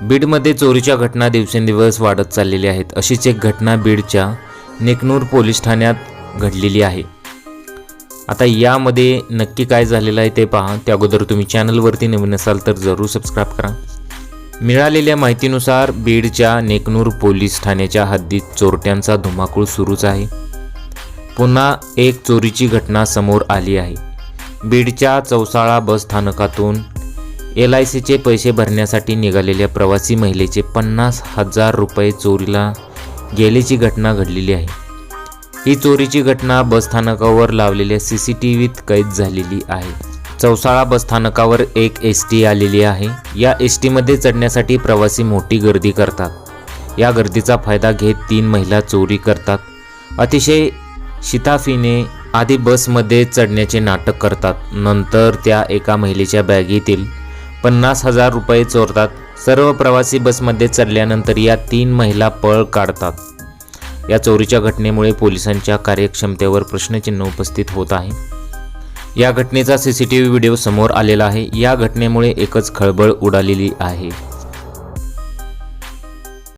बीडमध्ये चोरीच्या घटना दिवसेंदिवस वाढत चाललेल्या आहेत अशीच एक घटना बीडच्या नेकनूर पोलीस ठाण्यात घडलेली आहे. आता यामध्ये नक्की काय झालेलं आहे ते पहा. त्या अगोदर तुम्ही चॅनलवरती नवीन असाल तर जरूर सबस्क्राईब करा. मिळालेल्या माहितीनुसार बीडच्या नेकनूर पोलीस ठाण्याच्या हद्दीत चोरट्यांचा धुमाकूळ सुरूच आहे. पुन्हा एक चोरीची घटना समोर आली आहे. बीडच्या चौसाळा बस स्थानकातून एल आय सीचे पैसे भरण्यासाठी निघालेल्या प्रवासी महिलेचे पन्नास हजार रुपये चोरीला गेल्याची घटना घडलेली आहे. ही चोरीची घटना बसस्थानकावर लावलेल्या सी सी टी व्हीत कैद झालेली आहे. चौसाळा बसस्थानकावर एक एस टी आलेली आहे. या एस टीमध्ये चढण्यासाठी प्रवासी मोठी गर्दी करतात. या गर्दीचा फायदा घेत तीन महिला चोरी करतात. अतिशय शिताफीने आधी बसमध्ये चढण्याचे नाटक करतात. नंतर त्या एका महिलेच्या बॅगेतील पन्नास हजार रुपये चोरतात. सर्व प्रवासी बसमध्ये चढल्यानंतर या तीन महिला पळ काढतात. या चोरीच्या घटनेमुळे पोलिसांच्या कार्यक्षमतेवर प्रश्नचिन्ह उपस्थित होत आहे. या घटनेचा C C T V video समोर आलेला आहे. या घटनेमुळे एकच खळबळ उडालेली आहे.